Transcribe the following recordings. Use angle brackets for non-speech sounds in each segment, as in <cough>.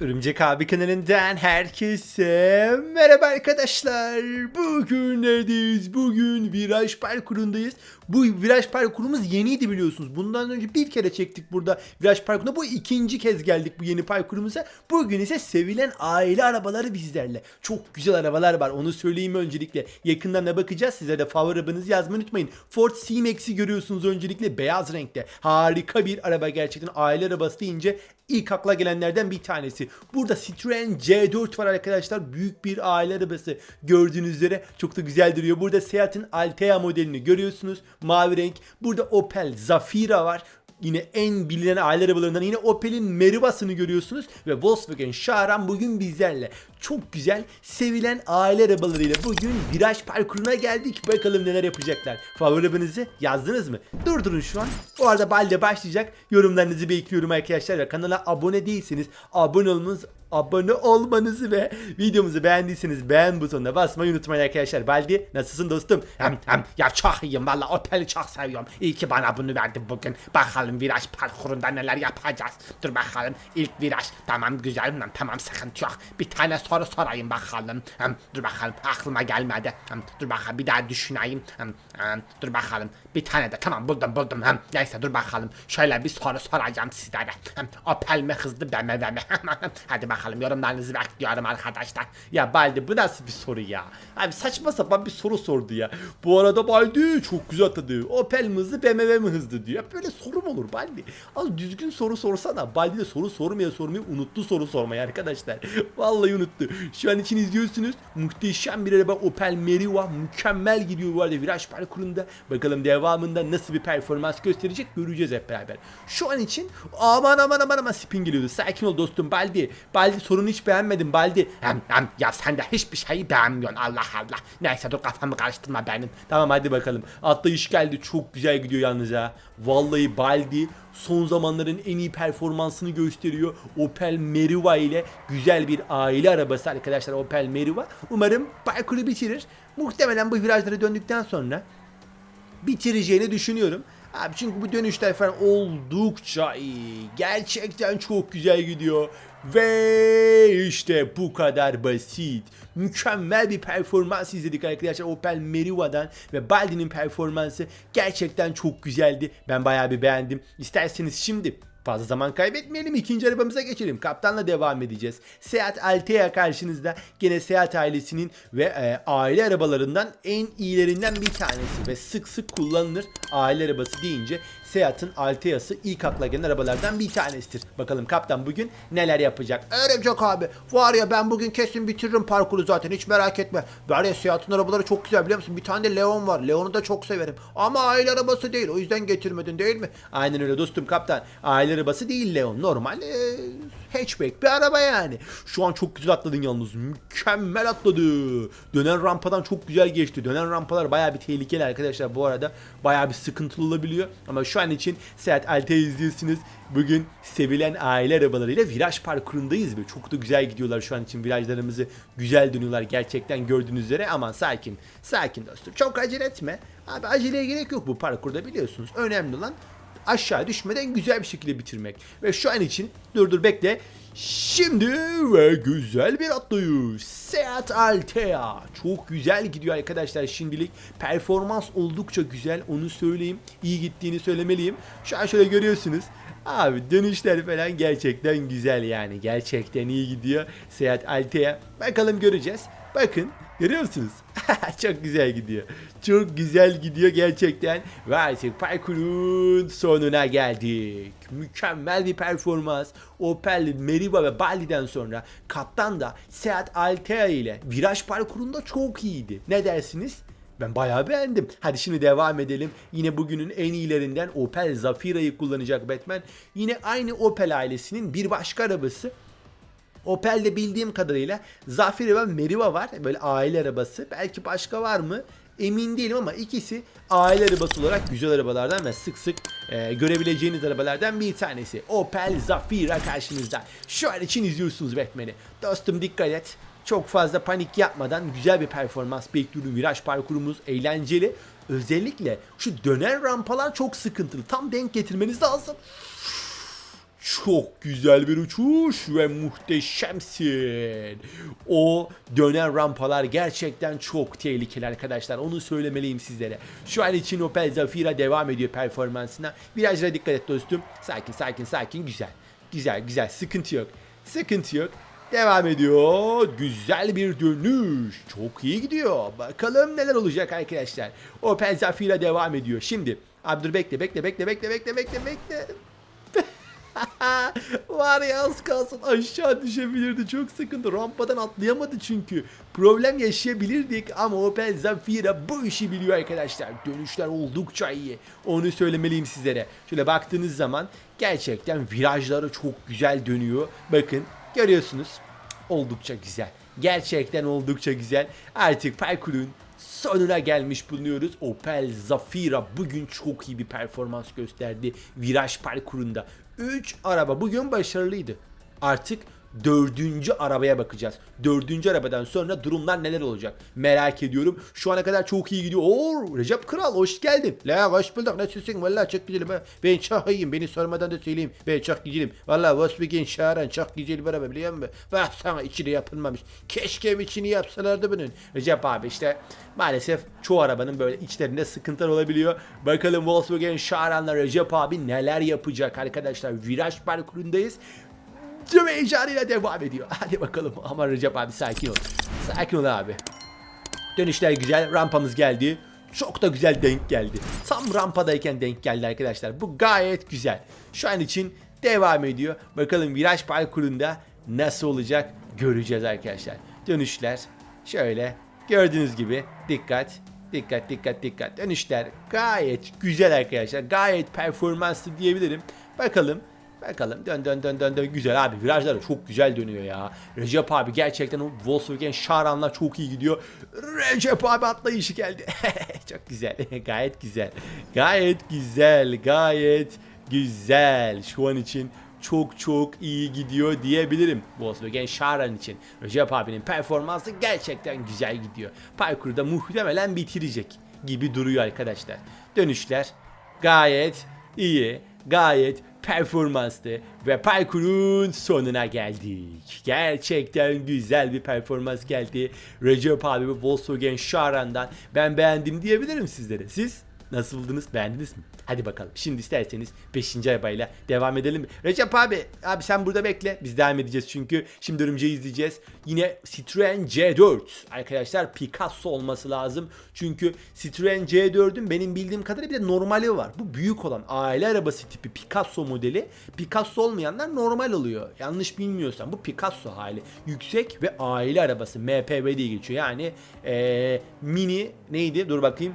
Örümcek abi kanalından herkese merhaba arkadaşlar. Bugün neredeyiz? Bugün viraj parkurundayız. Bu viraj parkurumuz yeniydi biliyorsunuz. Bundan önce bir kere çektik burada viraj parkuruna. Bu ikinci kez geldik bu yeni parkurumuza. Bugün ise sevilen aile arabaları bizlerle. Çok güzel arabalar var onu söyleyeyim öncelikle. Yakından da bakacağız. Size de favori arabanızı yazmayı unutmayın. Ford C-Max'i görüyorsunuz öncelikle beyaz renkte. Harika bir araba gerçekten. Aile arabası deyince ilk akla gelenlerden bir tanesi. Burada Citroen C4 var arkadaşlar. Büyük bir aile arabası. Gördüğünüz üzere çok da güzel duruyor. Burada Seat'in Altea modelini görüyorsunuz. Mavi renk. Burada Opel Zafira var. Yine en bilinen aile arabalarından yine Opel'in Meriva'sını görüyorsunuz ve Volkswagen Sharan bugün bizlerle. Çok güzel sevilen aile arabalarıyla bugün viraj parkuruna geldik. Bakalım neler yapacaklar. Favori arabanızı yazdınız mı? Durdurun şu an. Bu arada balde başlayacak. Yorumlarınızı bekliyorum arkadaşlar kanala abone değilseniz abone olmanız abone olmanızı ve videomuzu beğendiyseniz beğen butonuna basmayı unutmayın arkadaşlar. Baldi nasılsın dostum? Hem hem ya çok iyiyim valla Opel'i çok seviyorum. İyi ki bana bunu verdi bugün. Bakalım viraj parkurunda neler yapacağız. Dur bakalım ilk viraj. Tamam güzel lan tamam sıkıntı yok. Bir tane soru sorayım bakalım. Hem, dur bakalım aklıma gelmedi. Hem, dur bakalım bir daha düşüneyim. Hem, hem, dur bakalım bir tane de tamam buldum buldum. Hem, neyse dur bakalım şöyle bir soru soracağım sizlere. Hem, Opel mi hızlı BMW mi? <laughs> Hadi bakalım yorumlarınızı bekliyorum arkadaşlar. Ya Baldi bu nasıl bir soru ya? Abi saçma sapan bir soru sordu ya. Bu arada Baldi çok güzel atladı. Opel mi hızlı BMW mi hızlı diyor. Ya böyle soru mu olur Baldi? Az düzgün soru sorsana. Baldi de soru sormaya sormayı unuttu soru sormayı arkadaşlar. Vallahi unuttu. Şu an için izliyorsunuz. Muhteşem bir araba Opel Meriva. Mükemmel gidiyor bu arada viraj parkurunda. Bakalım devamında nasıl bir performans gösterecek göreceğiz hep beraber. Şu an için aman aman aman aman spin geliyordu. Sakin ol dostum Baldi. Baldi sorunu hiç beğenmedim Baldi. Hem, hem, ya sen de hiçbir şeyi beğenmiyorsun Allah Allah. Neyse dur kafamı karıştırma benim. Tamam hadi bakalım. Atlayış geldi. Çok güzel gidiyor yalnız ha. Vallahi Baldi son zamanların en iyi performansını gösteriyor. Opel Meriva ile güzel bir aile arabası arkadaşlar Opel Meriva. Umarım parkuru bitirir. Muhtemelen bu virajlara döndükten sonra bitireceğini düşünüyorum. Abi çünkü bu dönüşler falan oldukça iyi. Gerçekten çok güzel gidiyor. Ve işte bu kadar basit. Mükemmel bir performans izledik arkadaşlar Opel Meriva'dan ve Baldi'nin performansı gerçekten çok güzeldi. Ben bayağı bir beğendim. İsterseniz şimdi Fazla zaman kaybetmeyelim. ikinci arabamıza geçelim. Kaptanla devam edeceğiz. Seat Altea karşınızda. Gene Seat ailesinin ve e, aile arabalarından en iyilerinden bir tanesi. Ve sık sık kullanılır aile arabası deyince Seat'ın Altea'sı ilk akla gelen arabalardan bir tanesidir. Bakalım kaptan bugün neler yapacak. Örümcek abi var ya ben bugün kesin bitiririm parkuru zaten hiç merak etme. Var ya Seat'ın arabaları çok güzel biliyor musun? Bir tane de Leon var. Leon'u da çok severim. Ama aile arabası değil o yüzden getirmedin değil mi? Aynen öyle dostum kaptan. Aile arabası değil Leon. Normal e, hatchback bir araba yani. Şu an çok güzel atladın yalnız. Mükemmel atladı. Dönen rampadan çok güzel geçti. Dönen rampalar bayağı bir tehlikeli arkadaşlar bu arada. Bayağı bir sıkıntılı olabiliyor. Ama şu an için Seat Altea izliyorsunuz. Bugün sevilen aile arabalarıyla viraj parkurundayız ve çok da güzel gidiyorlar şu an için. Virajlarımızı güzel dönüyorlar gerçekten gördüğünüz üzere. Ama sakin sakin dostum. Çok acele etme. Abi aceleye gerek yok bu parkurda biliyorsunuz. Önemli olan aşağı düşmeden güzel bir şekilde bitirmek. Ve şu an için dur dur bekle. Şimdi ve güzel bir atlayış. Seat Altea. Çok güzel gidiyor arkadaşlar şimdilik. Performans oldukça güzel onu söyleyeyim. İyi gittiğini söylemeliyim. Şu an şöyle görüyorsunuz. Abi dönüşler falan gerçekten güzel yani. Gerçekten iyi gidiyor. Seat Altea. Bakalım göreceğiz. Bakın görüyor musunuz? <laughs> Çok güzel gidiyor. Çok güzel gidiyor gerçekten. Ve artık parkurun sonuna geldik. Mükemmel bir performans. Opel, Meriva ve Baldi'den sonra kaptan da Seat Altea ile viraj parkurunda çok iyiydi. Ne dersiniz? Ben bayağı beğendim. Hadi şimdi devam edelim. Yine bugünün en iyilerinden Opel Zafira'yı kullanacak Batman. Yine aynı Opel ailesinin bir başka arabası. Opel'de bildiğim kadarıyla Zafira ve Meriva var. Böyle aile arabası. Belki başka var mı? Emin değilim ama ikisi aile arabası olarak güzel arabalardan ve sık sık e, görebileceğiniz arabalardan bir tanesi. Opel Zafira karşınızda. Şu an için izliyorsunuz Batman'i. Dostum dikkat et. çok fazla panik yapmadan güzel bir performans bekliyorum. Viraj parkurumuz eğlenceli. Özellikle şu dönen rampalar çok sıkıntılı. Tam denk getirmeniz lazım. Çok güzel bir uçuş ve muhteşemsin. O dönen rampalar gerçekten çok tehlikeli arkadaşlar. Onu söylemeliyim sizlere. Şu an için Opel Zafira devam ediyor performansına. Virajlara dikkat et dostum. Sakin sakin sakin güzel. Güzel güzel sıkıntı yok. Sıkıntı yok. Devam ediyor. Güzel bir dönüş. Çok iyi gidiyor. Bakalım neler olacak arkadaşlar. Opel Zafira devam ediyor. Şimdi Abi dur bekle bekle bekle bekle bekle bekle bekle. <laughs> Var ya az kalsın aşağı düşebilirdi. Çok sıkıntı. Rampadan atlayamadı çünkü. Problem yaşayabilirdik ama Opel Zafira bu işi biliyor arkadaşlar. Dönüşler oldukça iyi. Onu söylemeliyim sizlere. Şöyle baktığınız zaman gerçekten virajları çok güzel dönüyor. Bakın görüyorsunuz. Oldukça güzel. Gerçekten oldukça güzel. Artık parkurun sonuna gelmiş bulunuyoruz. Opel Zafira bugün çok iyi bir performans gösterdi viraj parkurunda. 3 araba bugün başarılıydı. Artık dördüncü arabaya bakacağız. Dördüncü arabadan sonra durumlar neler olacak merak ediyorum. Şu ana kadar çok iyi gidiyor. Oo Recep Kral hoş geldin. La hoş bulduk nasılsın? Valla çok güzelim ha. Ben çok iyiyim. Beni sormadan da söyleyeyim. Ben çok güzelim. Valla Volkswagen Şaran çok güzel bir araba biliyor musun? Bak sana içini yapılmamış. Keşke içini yapsalardı bunun. Recep abi işte maalesef çoğu arabanın böyle içlerinde sıkıntılar olabiliyor. Bakalım Volkswagen Şaran'la Recep abi neler yapacak arkadaşlar. Viraj parkurundayız. Tüm heyecanıyla devam ediyor. <laughs> Hadi bakalım. Ama Recep abi sakin ol. Sakin ol abi. Dönüşler güzel. Rampamız geldi. Çok da güzel denk geldi. Tam rampadayken denk geldi arkadaşlar. Bu gayet güzel. Şu an için devam ediyor. Bakalım viraj parkurunda nasıl olacak göreceğiz arkadaşlar. Dönüşler şöyle gördüğünüz gibi dikkat dikkat dikkat dikkat. Dönüşler gayet güzel arkadaşlar. Gayet performanslı diyebilirim. Bakalım Bakalım dön dön dön dön dön güzel abi virajlar da çok güzel dönüyor ya. Recep abi gerçekten o Volkswagen Şaran'la çok iyi gidiyor. Recep abi atlayışı geldi. <laughs> çok güzel <laughs> gayet güzel. Gayet güzel gayet güzel şu an için çok çok iyi gidiyor diyebilirim Volkswagen Şaran için. Recep abinin performansı gerçekten güzel gidiyor. Parkurda muhtemelen bitirecek gibi duruyor arkadaşlar. Dönüşler gayet iyi, gayet performanslı ve parkurun sonuna geldik. Gerçekten güzel bir performans geldi. Recep abi ve Volkswagen Şaran'dan ben beğendim diyebilirim sizlere. Siz nasıl buldunuz? Beğendiniz mi? Hadi bakalım. Şimdi isterseniz 5. arabayla devam edelim. Recep abi, abi sen burada bekle. Biz devam edeceğiz çünkü. Şimdi örümceği izleyeceğiz. Yine Citroen C4. Arkadaşlar Picasso olması lazım. Çünkü Citroen C4'ün benim bildiğim kadarıyla bir de normali var. Bu büyük olan aile arabası tipi Picasso modeli. Picasso olmayanlar normal oluyor. Yanlış bilmiyorsam bu Picasso hali. Yüksek ve aile arabası MPV diye geçiyor. Yani eee, mini neydi? Dur bakayım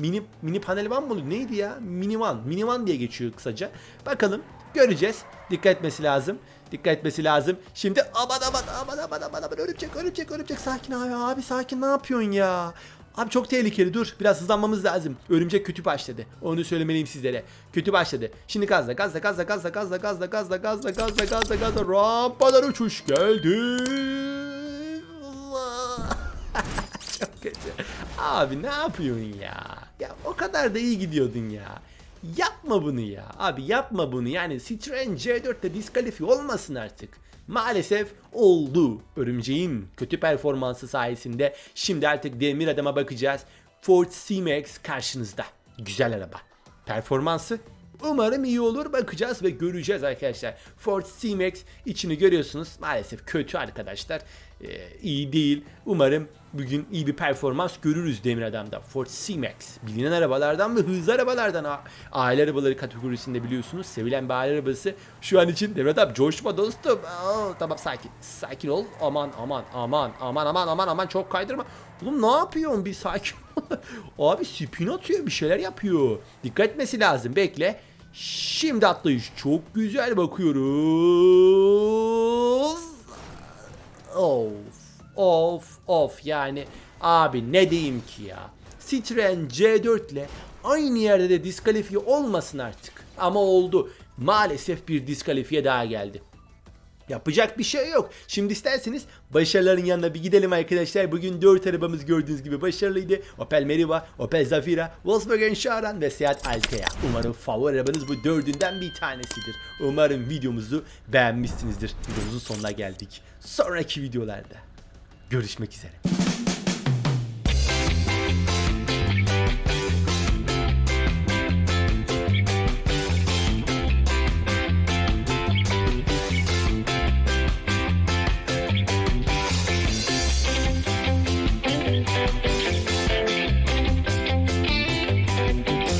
mini mini panel van mı? Neydi ya? Mini van. Mini van diye geçiyor kısaca. Bakalım göreceğiz. Dikkat etmesi lazım. Dikkat etmesi lazım. Şimdi aman aman aman aman aman aman örümcek örümcek örümcek sakin abi abi sakin ne yapıyorsun ya? Abi çok tehlikeli dur. Biraz hızlanmamız lazım. Örümcek kötü başladı. Onu söylemeliyim sizlere. Kötü başladı. Şimdi gazla gazla gazla gazla gazla gazla gazla gazla gazla gazla gazla rampadan uçuş geldi. Çok kötü. Abi ne yapıyorsun ya? Ya o kadar da iyi gidiyordun ya. Yapma bunu ya. Abi yapma bunu. Yani Citroen C4'te diskalifiye olmasın artık. Maalesef oldu. Örümceğin kötü performansı sayesinde şimdi artık demir adama bakacağız. Ford C-Max karşınızda. Güzel araba. Performansı Umarım iyi olur bakacağız ve göreceğiz arkadaşlar. Ford C-Max içini görüyorsunuz. Maalesef kötü arkadaşlar. Ee, iyi değil. Umarım bugün iyi bir performans görürüz Demir Adam'da. Ford C-Max bilinen arabalardan ve hızlı arabalardan aile arabaları kategorisinde biliyorsunuz. Sevilen bir aile arabası. Şu an için Demir Adam coşma dostum. Aa, tamam sakin. Sakin ol. Aman aman aman aman aman aman aman çok kaydırma. Oğlum ne yapıyorsun bir sakin ol. <laughs> Abi spin atıyor bir şeyler yapıyor. Dikkat etmesi lazım bekle. Şimdi atlayış çok güzel bakıyoruz. Of of of yani abi ne diyeyim ki ya. Citroen C4 ile aynı yerde de diskalifiye olmasın artık. Ama oldu. Maalesef bir diskalifiye daha geldi. Yapacak bir şey yok. Şimdi isterseniz başarıların yanına bir gidelim arkadaşlar. Bugün 4 arabamız gördüğünüz gibi başarılıydı. Opel Meriva, Opel Zafira, Volkswagen Charan ve Seat Altea. Umarım favori arabanız bu dördünden bir tanesidir. Umarım videomuzu beğenmişsinizdir. Videomuzun sonuna geldik. Sonraki videolarda görüşmek üzere.